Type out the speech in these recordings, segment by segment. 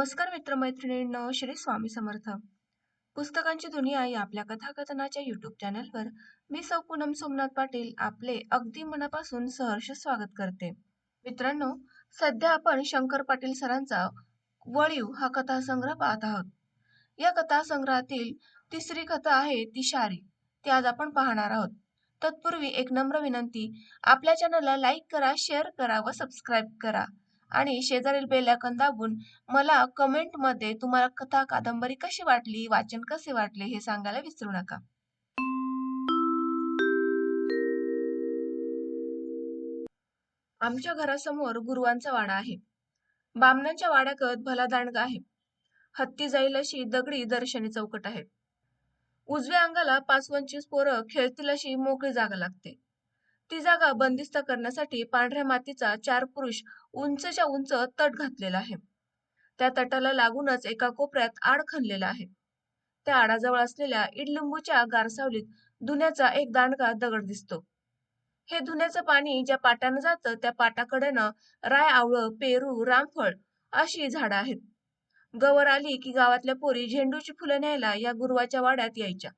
नमस्कार मित्रमैत्रिणींनो श्री स्वामी समर्थ. पुस्तकांची दुनिया या आपल्या कथाकथनाच्या युट्यूब चॅनलवर मी सौ पूनम सोमनाथ पाटील आपले अगदी मनापासून सहर्ष स्वागत करते. मित्रांनो सध्या आपण शंकर पाटील सरांचा वळीव हा कथासंग्रह पाहत आहोत. या कथासंग्रहातील तिसरी कथा आहे ती शारी. ती आज आपण पाहणार आहोत. तत्पूर्वी एक नम्र विनंती आपल्या चॅनलला लाईक करा शेअर करा व सबस्क्राईब करा. आणि शेजारील बेल आयकॉन दाबून मला कमेंटमध्ये तुम्हाला कथा कादंबरी कशी वाटली वाचन कसे वाटले हे सांगायला विसरू नका. आमच्या घरासमोर गुरुवांचा वाडा आहे. बामणांच्या वाड्याकत भला दांडगा आहे. हत्ती जाईल अशी दगडी दर्शनी चौकट आहे. उजव्या अंगाला पाच पंचवीस पोरं खेळतील अशी मोकळी जागा लागते. ती जागा बंदिस्त करण्यासाठी पांढऱ्या मातीचा चार पुरुष उंचच्या उंच तट घातलेला आहे. त्या तटाला लागूनच एका कोपऱ्यात आड खणलेला आहे. त्या आडाजवळ असलेल्या इडलिंबूच्या गारसावलीत धुण्याचा एक दांडगा दगड दिसतो. हे धुण्याचं पाणी ज्या पाटानं जातं त्या पाटाकडेनं राय आवळं पेरू रामफळ अशी झाडं आहेत. गवर आली की गावातल्या पोरी झेंडूची फुलं न्यायला या गुरुवाच्या वाड्यात यायच्या.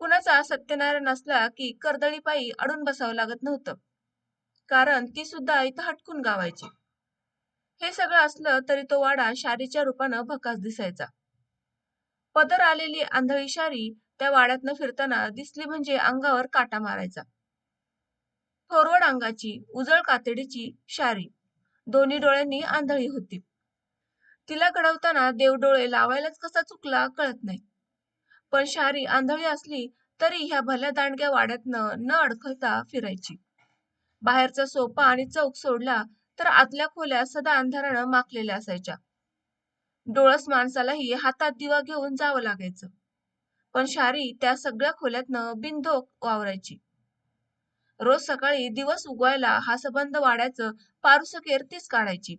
कुणाचा सत्यनारायण असला की कर्दळीपायी अडून बसावं लागत नव्हतं. कारण ती सुद्धा इथं हटकून गावायची. हे सगळं असलं तरी तो वाडा शारीच्या रूपानं भकास दिसायचा. पदर आलेली आंधळी शारी त्या वाड्यातनं फिरताना दिसली म्हणजे अंगावर काटा मारायचा. थोरवड अंगाची उजळ कातडीची शारी. दोन्ही डोळ्यांनी आंधळी होती. तिला घडवताना देवडोळे लावायलाच कसा चुकला कळत नाही. पण शारी आंधळी असली तरी ह्या भल्या दांडग्या वाड्यातनं न अडखळता फिरायची. बाहेरचा सोपा आणि चौक सोडला तर आतल्या खोल्या सदा अंधारानं माखलेल्या असायच्या. डोळस माणसालाही हातात दिवा घेऊन जावं लागायचं. पण शारी त्या सगळ्या खोल्यातनं बिनधोक वावरायची. रोज सकाळी दिवस उगवायला हा सबंध वाड्याचं पारुस केर तीच काढायची.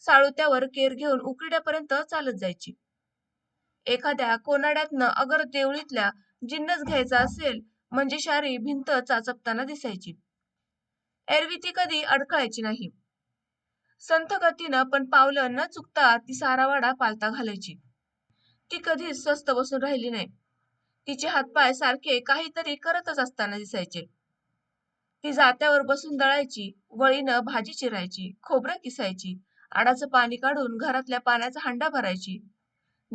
साळुत्यावर केर घेऊन उकिड्यापर्यंत चालत जायची. एखाद्या कोनाड्यातनं अगर देवळीतल्या जिन्नस घ्यायचा असेल म्हणजे शारी भिंत चाचपताना दिसायची. एरवी ती कधी अडकळायची नाही. संथ गतीनं पण पावलं न चुकता ती सारावाडा पालता घालायची. ती कधीच स्वस्त बसून राहिली नाही. तिचे हातपाय सारखे काहीतरी करतच असताना दिसायचे. ती जात्यावर बसून दळायची वळीनं भाजी चिरायची खोबरं किसायची आडाचं पाणी काढून घरातल्या पाण्याचा हांडा भरायची.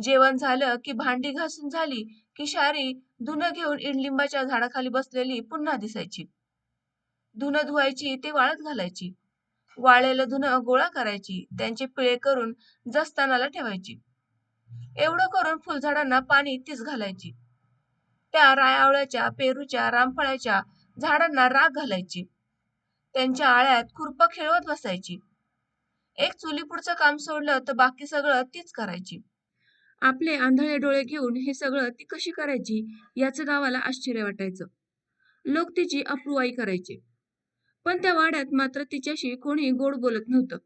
जेवण झालं की भांडी घासून झाली की शारी धुनं घेऊन इडलिंबाच्या झाडाखाली बसलेली पुन्हा दिसायची. धुनं धुवायची ते वाळत घालायची. वाळलेलं धुनं गोळा करायची त्यांचे पिळे करून जस्तानाला ठेवायची. एवढं करून फुलझाडांना पाणी तीच घालायची. त्या रायावळ्याच्या पेरूच्या रामफळाच्या झाडांना राग घालायची. त्यांच्या आळ्यात खुरप खेळवत बसायची. एक चुली पुढचं काम सोडलं तर बाकी सगळं तीच करायची. आपले आंधळे डोळे घेऊन हे सगळं ती कशी करायची याचं गावाला आश्चर्य वाटायचं. लोक तिची अप्रुवाई करायचे. पण त्या वाड्यात मात्र तिच्याशी कोणी गोड बोलत नव्हतं.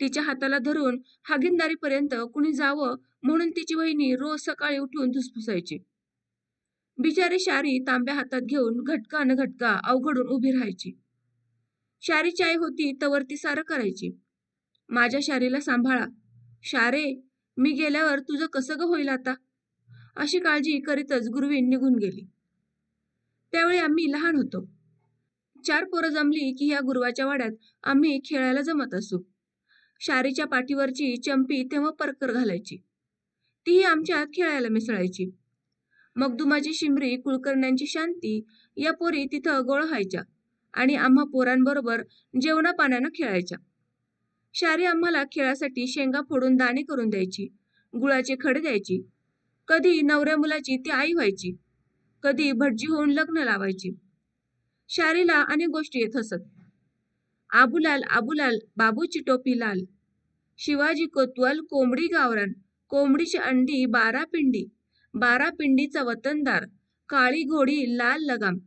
तिच्या हाताला धरून हागिंदारीपर्यंत कुणी जावं म्हणून तिची वहिनी रोज सकाळी उठून धुसफुसायची. बिचारी शारी तांब्या हातात घेऊन घटका न घटका अवघडून उभी राहायची. शारीची आई होती तवर ती सारं करायची. माझ्या शारीला सांभाळा. शारे मी गेल्यावर तुझं कसं ग होईल आता? अशी काळजी करीतच गुरुवीन निघून गेली. त्यावेळी आम्ही लहान होतो. चार पोरं जमली की ह्या गुरुवाच्या वाड्यात आम्ही खेळायला जमत असू. शारीच्या पाठीवरची चंपी तेव्हा परकर घालायची. तीही आमच्यात खेळायला मिसळायची. मगदुमाची शिमरी कुलकर्ण्यांची शांती या पोरी तिथं गोळ व्हायच्या आणि आम्हा पोरांबरोबर जेवणापाण्यानं खेळायच्या. शारी आम्हाला खेळासाठी शेंगा फोडून दाणे करून द्यायची गुळाचे खडे द्यायची. कधी नवऱ्या मुलाची ती आई व्हायची कधी भटजी होऊन लग्न लावायची. शारीला अनेक गोष्टी येत असत. आबुलाल आबुलाल बाबूची टोपी लाल. शिवाजी कोतवाल कोंबडी गावरान कोंबडीची अंडी बारा पिंडी बारा पिंडीचा वतनदार काळी घोडी लाल लगाम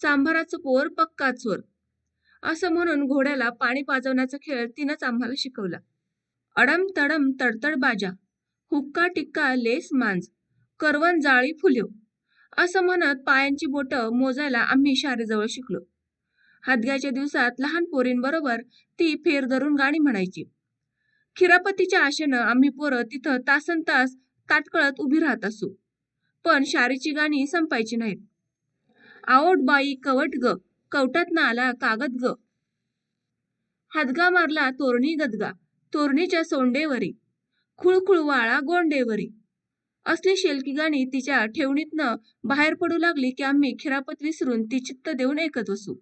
चांभाराचं पोर पक्का चोर असं म्हणून घोड्याला पाणी पाजवण्याचा खेळ तिनंच आम्हाला शिकवला. अडम तडम तडतड बाजा हुक्का टिक्का लेस मांज करवन जाळी फुल्यो. असं म्हणत पायांची बोटं मोजायला आम्ही शाळेजवळ शिकलो. हादग्याच्या दिवसात लहान पोरींबरोबर ती फेर धरून गाणी म्हणायची. खिरापतीच्या आशेनं आम्ही पोरं तिथं तासन तास ताटकळत उभी राहत असू. पण शारीची गाणी संपायची नाहीत. आवट बाई कवट ग कवटात ना आला कागद ग. हादगा मारला तोरणी गदगा तोरणीच्या सोंडेवरी खुळखुळवाळा गोंडेवरी. असली शेलकी गाणी तिच्या ठेवणीतनं बाहेर पडू लागली की आम्ही खिरापत विसरून ती चित्त देऊन ऐकत असू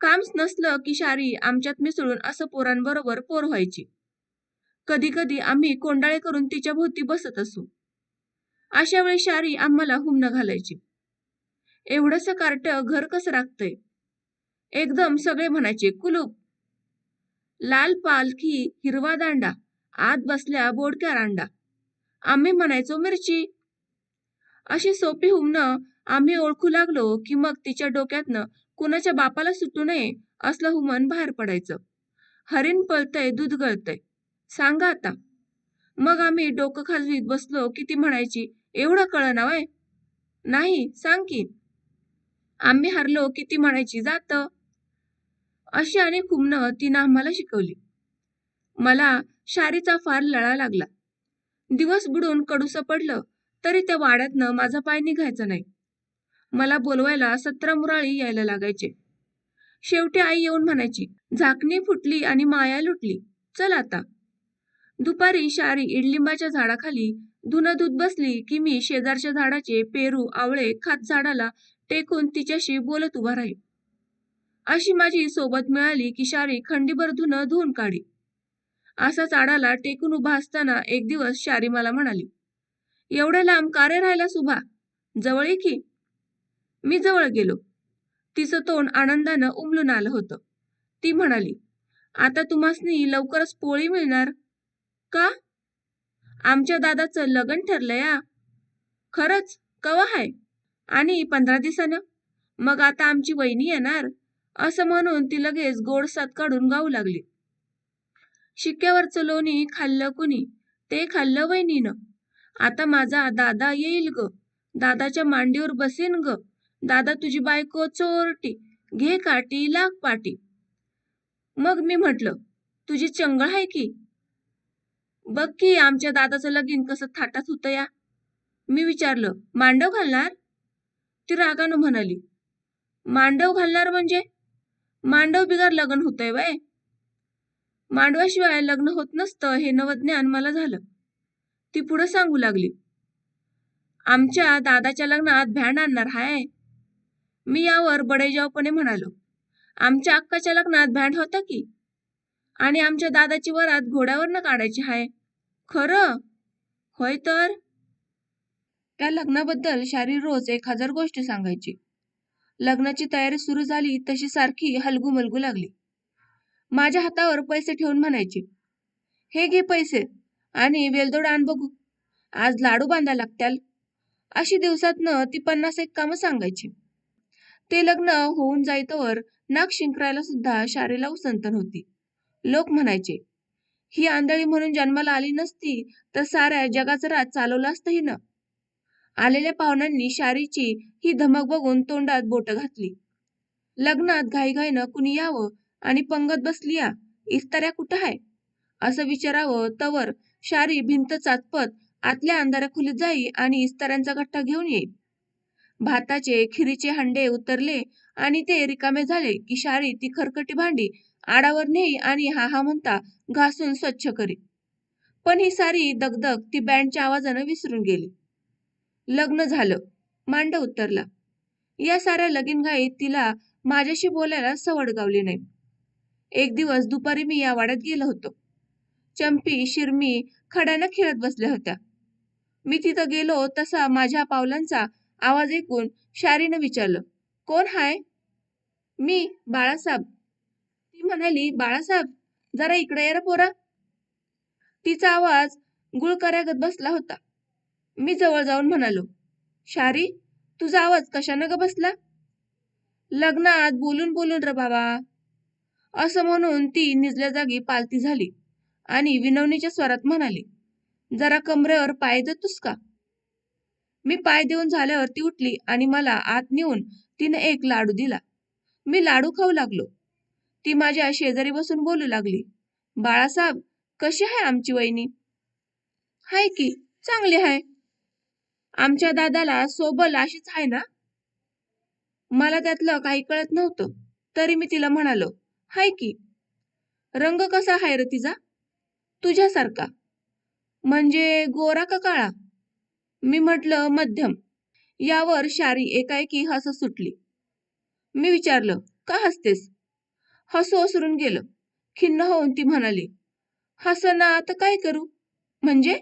कामच नसलं की शारी आमच्यात मिसळून असं पोरांबरोबर पोर व्हायची. कधी कधी आम्ही कोंडाळे करून तिच्या भोवती बसत असू. अशा वेळी शारी आम्हाला हुमणं घालायची. एवढंसं कार्ट घर कसं राखतंय? एकदम सगळे म्हणायचे कुलूप. लाल पालखी हिरवा दांडा आत बसल्या बोडक्या रांडा. आम्ही म्हणायचो मिरची. अशी सोपी हुमणं आम्ही ओळखू लागलो की मग तिच्या डोक्यातनं कुणाच्या बापाला सुटू नये असलं हुमन बाहेर पडायचं. हरिण पळतय दूध गळतय. सांगा आता. मग आम्ही डोकं खाजवीत बसलो की ती म्हणायची एवढं कळना वय. नाही सांग की आम्ही हरलो की ती म्हणायची जात. अशी अनेक हुमणं तिनं आम्हाला शिकवली. मला शारीचा फार लळा लागला. दिवस बुडून कडूसं पडलं तरी त्या वाड्यातनं माझा पाय निघायचा नाही. मला बोलवायला सतरा मुराळी यायला लागायचे. शेवटी आई येऊन म्हणायची झाकणी फुटली आणि माया लुटली. चल आता. दुपारी शारी इडलिंबाच्या झाडाखाली धुनं दूध बसली की मी शेजारच्या झाडाचे पेरू आवळे खात झाडाला टेकून तिच्याशी बोलत उभा राही अशी माझी सोबत मिळाली की शारी खंडीभर धुनं धुवून काढी. असा चाडाला टेकून उभा असताना एक दिवस शारी मला म्हणाली एवढ्या लांब कार्य राहिला राहिलास उभा? जवळ ये की? मी जवळ गेलो. तिचं तोंड आनंदानं उमलून आलं होतं. ती म्हणाली आता तुम्हासनी लवकरच पोळी मिळणार. का? आमच्या दादाचं लग्न ठरलंय या खरंच? कवा हाय? आणि पंधरा दिवसानं मग आता आमची वहिनी येणार. असं म्हणून ती लगेच गोडसात काढून गाऊ लागली. शिक्क्यावरचं लोणी खाल्लं कुणी? ते खाल्लं वहिनीनं. आता माझा दादा येईल ग. दादाच्या मांडीवर बसेन ग. दादा तुझी बायको चोरटी. घे काटी लाग पाटी. मग मी म्हटलं तुझी चंगळ आहे की? बघ की आमच्या दादाचं लगीन कसं थाटात होतं या. मी विचारलं मांडव घालणार? ती रागानं म्हणाली मांडव घालणार म्हणजे? मांडव बिगार लग्न होतंय वय. मांडवाशिवाय लग्न होत नसतं हे नवज्ञान मला झालं. ती पुढे सांगू लागली आमच्या दादाच्या लग्नात भॅन आणणार हाय. मी यावर बडेजावपणे म्हणालो आमच्या अक्काच्या लग्नात बँड होता की? आणि आमच्या दादाची वरात घोड्यावरनं काढायची हाय. खरं? होय तर? त्या लग्नाबद्दल शारी रोज एक हजार गोष्टी सांगायची. लग्नाची तयारी सुरू झाली तशी सारखी हलगू मलगू लागली. माझ्या हातावर पैसे ठेवून म्हणायचे हे घे पैसे आणि वेलदोड आण बघू. आज लाडू बांधा लागत्याल. अशी दिवसातनं ती पन्नास एक कामं सांगायची. ते लग्न होऊन जायतोवर नाक शिंकरायला सुद्धा शारीला उसंतन होती. लोक म्हणायचे ही आंधळी म्हणून जन्माला आली नसती तर साऱ्या जगाचं राज चालवलं असतं हिनं आलेल्या पाहुण्यांनी शारीची ही धमक बघून तोंडात बोट घातली. लग्नात घाईघाईनं कुणी यावं आणि पंगत बसली या? इस्ताऱ्या कुठं आहे असं विचारावं तवर शारी भिंत चाचपत आतल्या अंधाऱ्या खोलीत जाई आणि इस्ताऱ्यांचा गठ्ठा घेऊन येईल भाताचे खिरीचे हंडे उतरले आणि ते रिकामे झाले की शारी ती खरकटी भांडी आडावर नेई आणि हा हा म्हणता घासून स्वच्छ करी. पण ही सारी दगदग ती बँडच्या आवाजानं विसरून गेली. लग्न झालं. मांड उतरला. या साऱ्या लगीनघाईत तिला माझ्याशी बोलायला सवड गावली नाही. एक दिवस दुपारी मी या वाड्यात गेलो होतो. चंपी शिरमी खड्यानं खेळत बसल्या होत्या. मी तिथं गेलो तसा माझ्या पावलांचा आवाज ऐकून शारीनं विचारलं कोण हाय? मी बाळासाहेब. ती म्हणाली बाळासाहेब जरा इकडे ये पोरा. तिचा आवाज गुळकऱ्यागत बसला होता. मी जवळ जाऊन म्हणालो शारी तुझा आवाज कशानं ग बसला? लग्नात बोलून बोलून र बाबा. असं म्हणून ती निजल्या जागी पालती झाली आणि विनवणीच्या स्वरात म्हणाली जरा कमरेवर पाय देतोस का? मी पाय देऊन झाल्यावर ती उठली आणि मला आत नेऊन तिनं एक लाडू दिला. मी लाडू खाऊ लागलो. ती माझ्या शेजारी बसून बोलू लागली बाळासाहेब कशी आहे आमची वहिनी? हाय की चांगली आहे. आमच्या दादाला सोबल अशीच आहे ना? मला त्यातलं काही कळत नव्हतं. तरी मी तिला म्हणालो हाय की रंग कसा आहे र तिचा? तुझ्यासारखा. म्हणजे गोरा का काळा? मी म्हटलं मध्यम. यावर शारी एकाएकी हसत सुटली. मी विचारलं का हसतेस? हसू ओसरून गेलं. खिन्न होऊन ती म्हणाली हसना आता काय करू? म्हणजे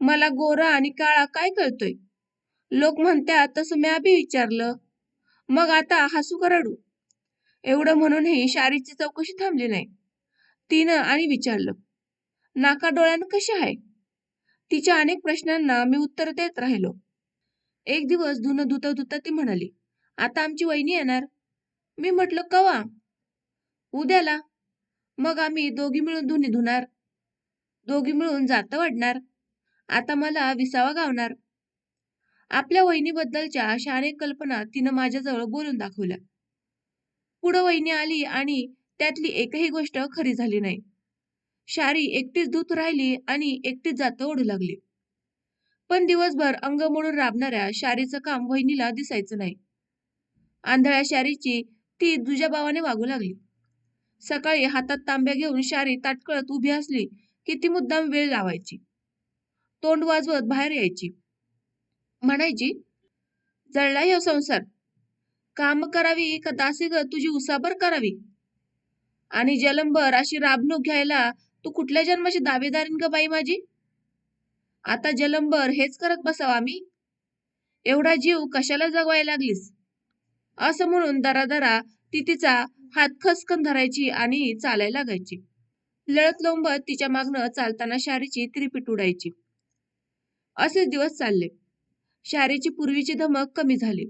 मला गोरा आणि काळा काय कळतोय? लोक म्हणतात तसं मी आधी विचारलं. मग आता हसू करडू एवढं म्हणूनही शारीची चौकशी थांबली नाही. तिनं आणि विचारलं नाका डोळ्यानं कशी आहे? तिच्या अनेक प्रश्नांना मी उत्तर देत राहिलो. एक दिवस धुनं धुता धुता ती म्हणाली आता आमची वहिनी येणार. मी म्हटलं कवा? उद्याला. मग आम्ही दोघी मिळून धुनी धुणार. दोघी मिळून जातं वाढणार. आता मला विसावा गावणार. आपल्या वहिनीबद्दलच्या अशा अनेक कल्पना तिनं माझ्याजवळ बोलून दाखवल्या. पुढं वहिनी आली आणि त्यातली एकही गोष्ट खरी झाली नाही. शारी एकटीच दूत राहिली आणि एकटीच जात ओढू लागली. पण दिवसभर अंग मोडून राबणाऱ्या शारीचं काम वहिनीला दिसायचं नाही. आंधळ्या शारीची ती दुजा भावाने वागू लागली. सकाळी हातात तांब्या घेऊन शारी ताटकळत उभी असली की ती मुद्दाम वेळ लावायची. तोंड वाजवत बाहेर यायची. म्हणायची जळला ह्यो संसार. काम करावी का दासी ग? तुझी उसाबर करावी. आणि जलंबर अशी राबणूक घ्यायला तू कुठल्या जन्माची दावेदारीन ग बाई माझी? आता जलंबर हेच करत बसावा आम्ही. एवढा जीव कशाला जगवायला लागलीस? असं म्हणून दरादरा ती तिचा हात खसकन धरायची आणि चालायला लागायची. लळत लोंबत तिच्या मागणं चालताना शारीची त्रिपीट उडायची. असे दिवस चालले. शारीची पूर्वीची धमक कमी झाली.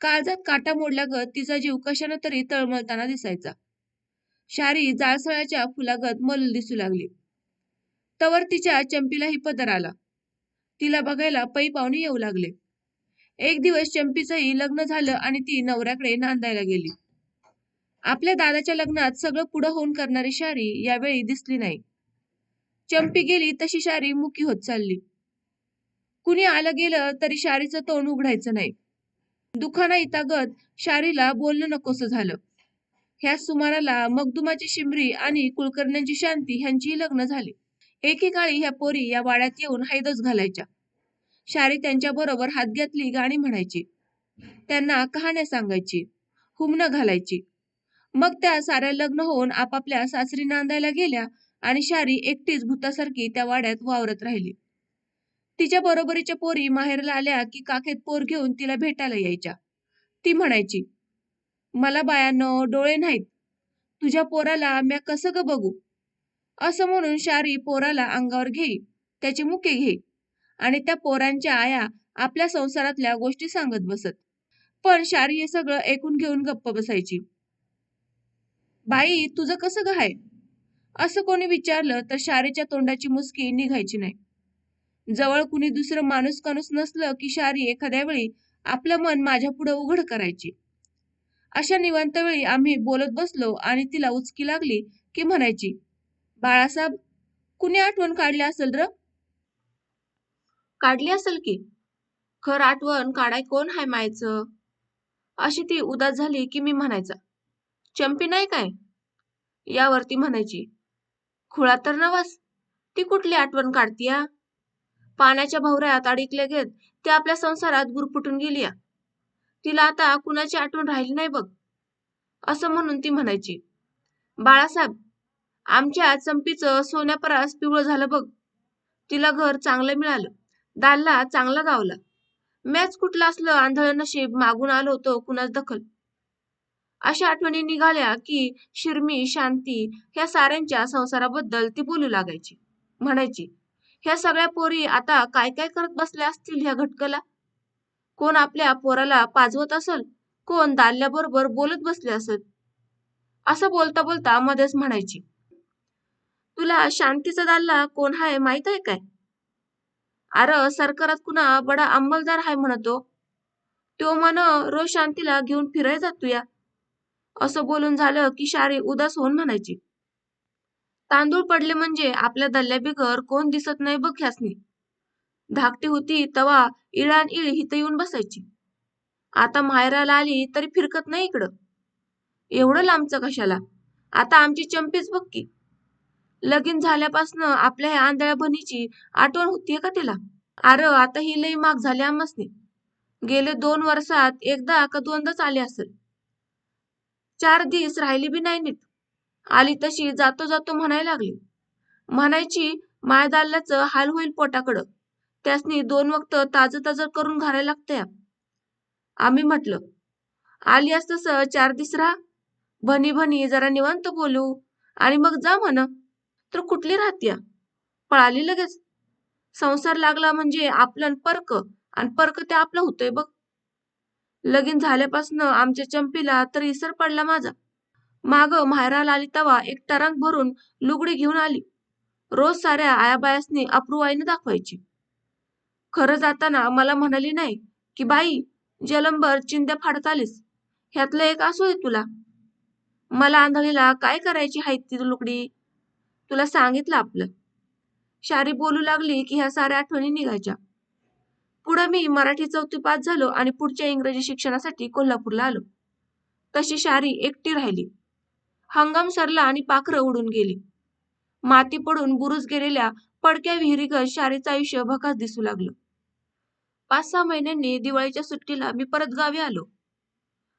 काळजात काटा मोडल्यागत तिचा जीव कशानं तरी तळमळताना दिसायचा. शारी जाळसळाच्या फुलागत मल दिसू लागली. तवर तिच्या चंपीलाही पदर आला. तिला बघायला पै पाहुणे येऊ लागले. एक दिवस चंपीचंही लग्न झालं आणि ती नवऱ्याकडे नांदायला गेली. आपल्या दादाच्या लग्नात सगळं पुढं होऊन करणारी शारी यावेळी दिसली नाही. चंपी गेली तशी शारी मुकी होत चालली. कुणी आलं गेलं तरी शारीचं तोंड उघडायचं नाही. दुखाना इतागत शारीला बोलणं नकोसं झालं. ह्या सुमाराला मगदुमाची शिमरी आणि कुलकर्ण्यांची शांती ह्यांचीही लग्न झाली. एकेकाळी ह्या पोरी या वाड्यात येऊन हैदच घालायच्या. शारी त्यांच्या बरोबर हात गाणी म्हणायची. त्यांना कहाण्या सांगायची हुमणं घालायची. मग त्या साऱ्या लग्न होऊन आपापल्या सासरी नांदायला गेल्या आणि शारी एकटीच भूतासारखी त्या वाड्यात वावरत राहिली. तिच्या बरोबरीच्या पोरी माहेरला आल्या की काखेत पोर घेऊन तिला भेटायला यायच्या. ती म्हणायची मला बायानो डोळे नाहीत. तुझ्या पोराला म्या कसं ग बघू? असं म्हणून शारी पोराला अंगावर घेई त्याची मुके घे आणि त्या पोरांच्या आया आपल्या संसारातल्या गोष्टी सांगत बसत पण शारी हे सगळं ऐकून घेऊन गप्प बसायची. बाई तुझं कसं ग आहे असं कोणी विचारलं तर शारीच्या तोंडाची मुसकी निघायची नाही. जवळ कुणी दुसरं माणूस काणूस नसलं की शारी एखाद्या वेळी आपलं मन माझ्या पुढे उघड करायची. अशा निवांत वेळी आम्ही बोलत बसलो आणि तिला उचकी लागली की म्हणायची बाळासाहेब कुणी आठवण काढली असेल र? काढली असेल की. खर आठवण काढाय कोण हाय मायचं? अशी ती उदास झाली की मी म्हणायचा चंपी नाही काय? यावरती म्हणायची खुळा तर नवस ती कुठली आठवण काढतीया? पाण्याच्या भवऱ्यात अडकले घेत ते आपल्या संसारात गुरफुटून गेली तिला आता कुणाची आठवण राहिली नाही बघ. असं म्हणून ती म्हणायची. बाळासाहेब आमच्या चंपीचं सोन्यापरास पिवळं झालं बघ. तिला घर चांगलं मिळालं. दालला चांगला गावला. मॅच कुठलं असलं आंधळ नशीब मागून आलो होतो कुणाच दखल? अशा आठवणी निघाल्या की शिरमी शांती ह्या साऱ्यांच्या संसाराबद्दल ती बोलू लागायची. म्हणायची ह्या सगळ्या पोरी आता काय काय करत बसल्या असतील ह्या घटकला? कोण आपल्या पोराला पाजवत असल? कोण दाल्याबरोबर बोलत बसले असत असं बोलता बोलता मध्येच म्हणायची. तुला शांतीचा दाल्ला कोण हाय माहीत आहे काय? अर सरकारात कुणा बडा अंमलदार हाय म्हणतो तो. म्हण रोज शांतीला घेऊन फिराय जातो या असं बोलून झालं की शारी उदास होऊन म्हणायची. तांदूळ पडले म्हणजे आपल्या दल्ल्याबिगर कोण दिसत नाही बघ ह्यासनी धाकटी होती तवा इळान इळ हिथं येऊन बसायची. आता माहेराला आली तरी फिरकत नाही इकडं. एवढं लांबचं कशाला? आता आमची चंपीच बघ की. लगीन झाल्यापासनं आपल्या ह्या आंधळ्या बनीची आठवण होतीये का तिला? अरे आता ही लई माग झाली आम्हासनी. गेले दोन वर्षात एकदा का दोनदाच आले असेल. चार दिवस राहिली बी नाही नीट. आली तशी जातो जातो म्हणायला लागली. म्हणायची मायदाल्याचं हाल होईल पोटाकडं. त्यासनी दोन वक्त ताजं ताजं करून घालायला लागतंय आम्ही म्हटलं आली असतस चार दिस राहा. भनी भनी जरा निवांत बोलू. आणि मग जा म्हण. तर कुठली राहत्या? पळाली लगेच. संसार लागला म्हणजे आपलं पर्क. आणि पर्क ते आपलं होतंय बघ. लगीन झाल्यापासनं आमच्या चंपीला तर इसर पडला माझा. माग माहेराला आली तवा एक टरंग भरून लुगडी घेऊन आली. रोज साऱ्या आयाबायासनी अप्रुवाईने दाखवायची. खरं जाताना मला म्हणाली नाही की बाई जलंबर चिंध्या फाडत आलीस. ह्यातलं एक असू दे तुला. मला आंधळीला काय करायची हाय ती लुगडी? तुला सांगितलं आपलं. शारी बोलू लागली की ह्या साऱ्या आठवणी निघायच्या. पुढं मी मराठी चौथी पास झालो आणि पुढच्या इंग्रजी शिक्षणासाठी कोल्हापूरला आलो. तशी शारी एकटी राहिली. हंगाम सरला आणि पाखरं उडून गेली. माती पडून बुरुज गेलेल्या पडक्या विहिरीगत शारीचं आयुष्य भकास दिसू लागलं. पाच सहा महिन्यांनी दिवाळीच्या सुट्टीला मी परत गावी आलो.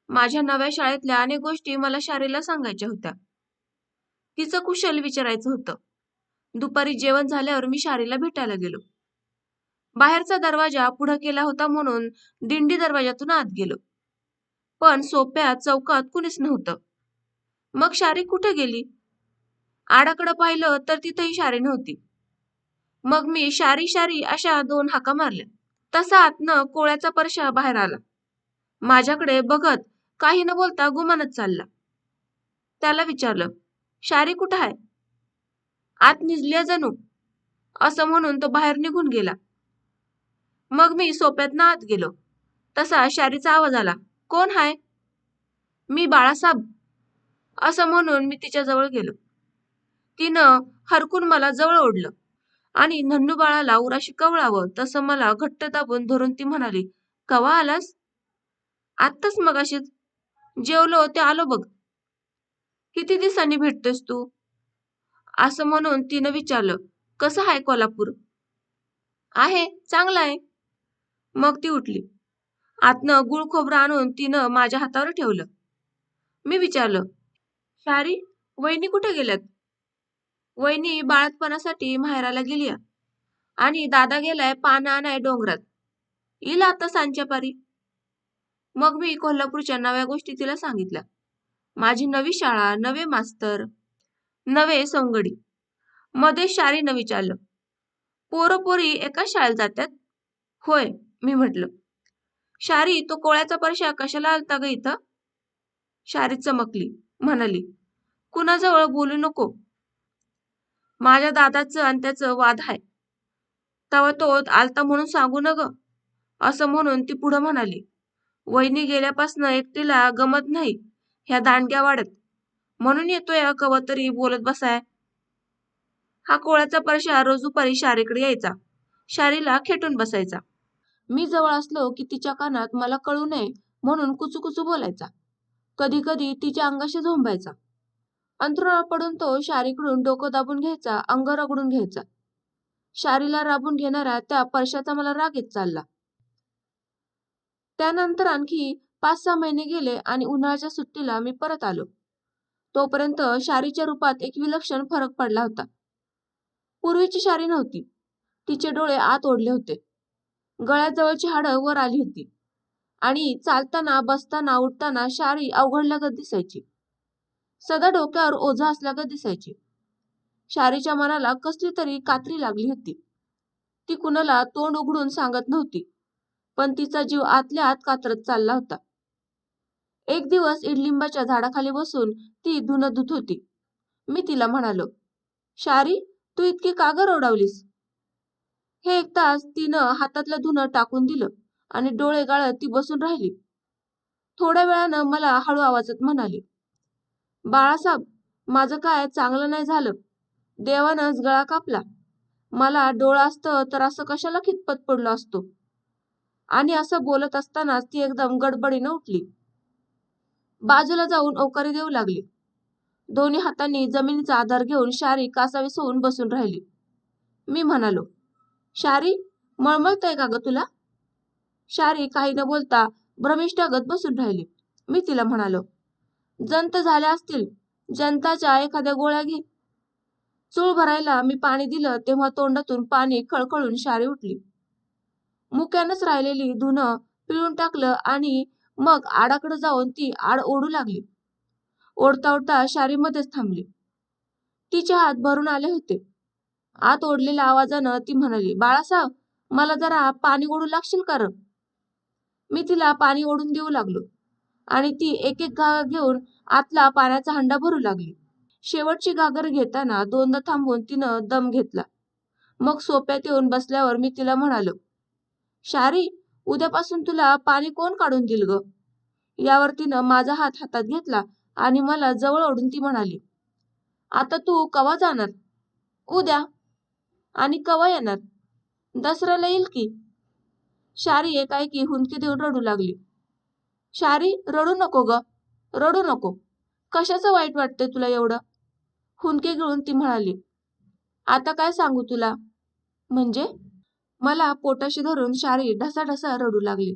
माझ्या नव्या शाळेतल्या अनेक गोष्टी मला शारीला सांगायच्या होत्या. तिचं कुशल विचारायचं होतं. दुपारी जेवण झाल्यावर मी शारीला भेटायला गेलो. बाहेरचा दरवाजा पुढं केला होता म्हणून दिंडी दरवाजातून आत गेलो. पण सोप्या चौकात कुणीच नव्हतं. मग शारी कुठे गेली? आडाकडं पाहिलं तर तिथेही शारी नव्हती. मग मी शारी शारी अशा दोन हाका मारल्या. तसा आतनं कोळ्याचा परशा बाहेर आला. माझ्याकडे बघत काही न बोलता गुमानच चालला. त्याला विचारलं शारी कुठं आहे? आत निजल्या जणू. असं म्हणून तो बाहेर निघून गेला. मग मी सोप्यातनं आत गेलो. तसा शारीचा आवाज आला कोण हाय? मी बाळासाहेब असं म्हणून मी तिच्याजवळ गेलो. तिनं हरकून मला जवळ ओढलं आणि नन्नू बाळाला उराशी कवळावं तसं मला घट्ट दाबून धरून ती म्हणाली कवा आलास? आत्ताच मगाशीच. जेवलो ते आलो बघ. किती दिवसांनी भेटतोस तू? असं म्हणून तिनं विचारलं कसं आहे कोल्हापूर? आहे चांगलं आहे. मग ती उठली. आतनं गुळ खोबरं आणून तिनं माझ्या हातावर ठेवलं. मी विचारलं शारी वहिनी कुठे गेल्यात? वहिनी बाळतपणासाठी माहेराला गेलीया. आणि दादा गेलाय पानं आणाय डोंगरात. येईल आता सांच्या पारी. मग मी कोल्हापूरच्या नव्या गोष्टी तिला सांगितल्या. माझी नवी शाळा नवे मास्तर नवे सोंगडी. मध्ये शारीनं विचारलं पोरं पोरी एकाच शाळेत जातात होय मी म्हटलं. शारी तो कोळ्याचा परशा कशाला आलता ग इथं? शारी चमकली. म्हणाली. कुणाजवळ बोलू नको. माझ्या दादाचं आणि त्याचं वाद आहे तवा तो आलता म्हणून सांगू न ग असं म्हणून ती पुढं म्हणाली. वहिनी गेल्यापासनं एकटीला गमत नाही. ह्या दांडग्या वाढत. म्हणून येतोय कवा तरी बोलत बसाय. हा कोळ्याचा परशा रोज दुपारी शारीकडे यायचा. शारीला खेटून बसायचा. मी जवळ असलो की तिच्या कानात मला कळू नये म्हणून कुचू बोलायचा. कधी कधी तिच्या अंगाशी झोंबायचा. अंथरुणावर पडून तो शारीकडून डोकं दाबून घ्यायचा अंग रगडून घ्यायचा. शारीला राबून घेणाऱ्या त्या परशाचा मला राग येत चालला. त्यानंतर आणखी पाच सहा महिने गेले आणि उन्हाळ्याच्या सुट्टीला मी परत आलो. तोपर्यंत शारीच्या रूपात एक विलक्षण फरक पडला होता. पूर्वीची शारी नव्हती. तिचे डोळे आत ओढले होते. गळ्याजवळची हाडं वर आली होती. आणि चालताना बसताना उठताना शारी अवघडल्यागत दिसायची. सदा डोक्यावर ओझा असल्यागत दिसायची. शारीच्या मनाला कसली तरी कात्री लागली होती. ती कुणाला तोंड उघडून सांगत नव्हती पण तिचा जीव आतल्या आत कात्रत चालला होता. एक दिवस इडलिंबाच्या झाडाखाली बसून ती धुनं धुत होती. मी तिला म्हणालो शारी तू इतकी का ग हे एक तास तिनं हातातलं धुनं टाकून दिलं. आणि डोळे गाळत ती बसून राहिली. थोड्या वेळानं मला हळू आवाजात म्हणाली बाळासाहेब माझं काय चांगलं नाही झालं. देवानंच गळा कापला. मला डोळा असतं तर असं कशाला खितपत पडलो असतो? आणि असं बोलत असतानाच ती एकदम गडबडीनं उठली. बाजूला जाऊन ओकारी देऊ लागली. दोन्ही हातांनी जमिनीचा आधार घेऊन शारी कासावीस होऊन बसून राहिली. मी म्हणालो शारी मळमळतंय का ग तुला? शारी काही न बोलता भ्रमिष्ठागत बसून राहिली. मी तिला म्हणालो जंत झाल्या असतील जंताच्या एखाद्या गोळ्या घे. चूळ भरायला मी पाणी दिलं तेव्हा तोंडातून पाणी खळखळून शारी उठली. मुक्यानच राहिलेली धुनं पिळून टाकलं आणि मग आडाकडे जाऊन ती आड ओढू लागली. ओढता ओढता शारीमध्येच थांबली. तिचे हात भरून आले होते. आत ओढलेल्या आवाजानं ती म्हणाली बाळासाहेब मला जरा पाणी ओढू लागशील कारण मी तिला पाणी ओढून देऊ लागलो. आणि ती एक एक घागर घेऊन आतला पाण्याचा हंडा भरू लागली. शेवटची घागर घेताना दोनदा थांबून तिनं दम घेतला. मग सोप्यात येऊन बसल्यावर मी तिला म्हणालो शारी उद्यापासून तुला पाणी कोण काढून दिल ग? यावर तिनं माझा हात हातात घेतला आणि मला जवळ ओढून ती म्हणाली आता तू कवा जाणार? उद्या. आणि कवा येणार? दसऱ्याला येईल की. शारी एकाएकी हुंदकी देऊन रडू लागली. शारी रडू नको ग रडू नको. कशाचं वाईट वाटतंय तुला एवढं? हुंदके गिळून ती म्हणाली. आता काय सांगू तुला? म्हणजे? मला पोटाशी धरून शारी ढसाढसा रडू लागली.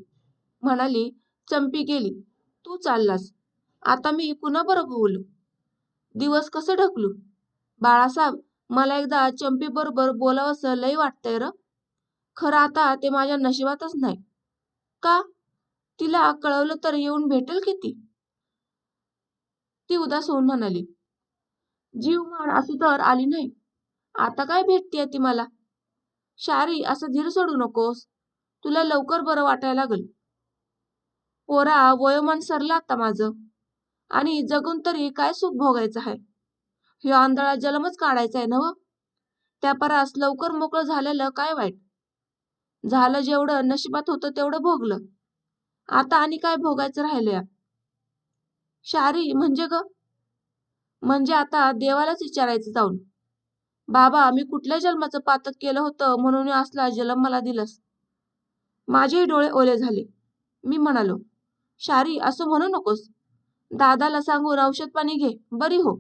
म्हणाली चंपी गेली. तू चाललास. आता मी पुन्हा बरं बोलू. दिवस कसं ढकलू? बाळासाहेब मला एकदा चंपी बरोबर बोलावंसं लय वाटतंय र. खरं आता ते माझ्या नशिबातच नाही. का? तिला कळवलं तर येऊन भेटेल की ती ती उदास होऊन म्हणाली जीव मार असू तर आली नाही. आता काय भेटतीये ती मला? शारी असं धीर सोडू नकोस. तुला लवकर बरं वाटायला लागल. पोरा वयोमान सरला आता माझं. आणि जगून तरी काय सुख भोगायचं आहे ह्यो आंधळा जलमच काढायचा आहे नव त्या परास लवकर मोकळं झालेलं काय वाईट? झालं जेवढं नशिबात होतं तेवढं भोगलं. आता आणि काय भोगायचं राहिलं शारी म्हणजे ग? म्हणजे आता देवालाच विचारायचं जाऊन. बाबा मी कुठल्या जन्माचं पातक केलं होतं म्हणून असला जन्म मला दिलंस? माझेही डोळे ओले झाले. मी म्हणालो शारी असं म्हणू नकोस. दादाला सांगून औषध पाणी घे. बरी हो.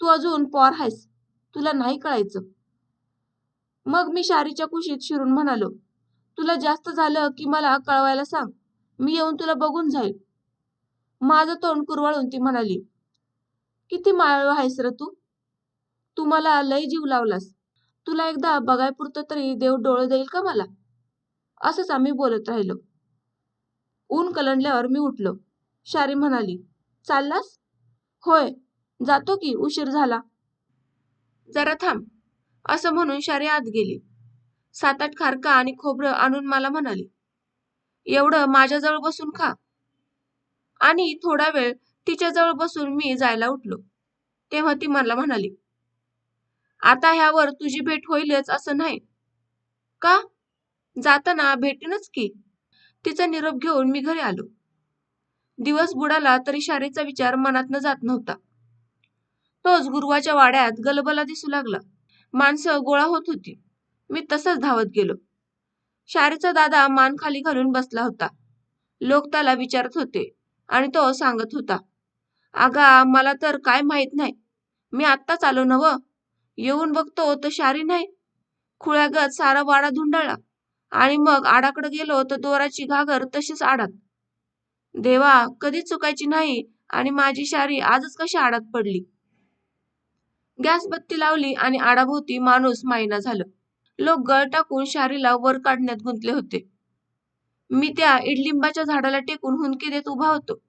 तू अजून पॉर आहेस. तुला नाही कळायचं. मग मी शारीच्या कुशीत शिरून म्हणालो तुला जास्त झालं की मला कळवायला सांग. मी येऊन तुला बघून जाईल. माझं तोंड कुरवाळून ती म्हणाली किती मायाळू आहेस र तू? तू मला लय जीव लावलास. तुला एकदा बघायपुरतं तरी देव डोळे देईल का मला? असंच आम्ही बोलत राहिलो. ऊन कलंडल्यावर मी उठलो. शारी म्हणाली चाललास? होय. जातो की उशीर झाला. जरा थांब. असं म्हणून शारी आत गेली. सात आठ खारका आणि खोबरं आणून मला म्हणाली एवढं माझ्याजवळ बसून खा. आणि थोडा वेळ तिच्याजवळ बसून मी जायला उठलो. तेव्हा ती मला म्हणाली आता ह्यावर तुझी भेट होईलच असं नाही. का? जाताना भेटेनच की? तिचा निरोप घेऊन मी घरी आलो. दिवस बुडाला तरी शारीचा विचार मनातनं जात नव्हता. तोच गुरुवाच्या वाड्यात गलबला दिसू लागला. माणसं गोळा होत होती. मी तसंच धावत गेलो. शारीचा दादा मान खाली घालून बसला होता. लोक त्याला विचारत होते आणि तो सांगत होता आगा मला तर काय माहीत नाही. मी आत्ताच आलो नव येऊन बघतो तर शारी नाही. खुळ्यागत सारा वाडा धुंडाळला आणि मग आडाकडे गेलो तर दोराची घागर तशीच आडात. देवा कधी चुकायची नाही आणि माझी शारी आजच कशी आडात पडली. गॅस बत्ती लावली आणि आडाभोवती माणूस मायना झालं. लोक गळ टाकून शारीला वर काढण्यात गुंतले होते. मी त्या इडलिंबाच्या झाडाला टेकून हुंदकी देत उभा होतो.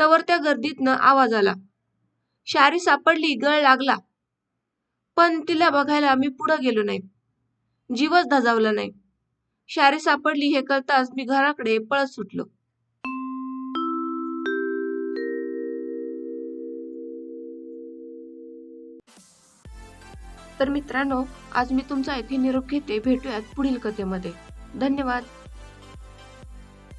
तवर त्या गर्दीतनं आवाज आला. शारी सापडली गळ लागला. पण तिला बघायला मी पुढं गेलो नाही. जीवच धजावला नाही. शारी सापडली हे कळताच मी घराकडे पळत सुटलो. तर मित्रांनो आज मी तुमचा इथे निरोप घेते. भेटूयात पुढील कथेमध्ये. धन्यवाद.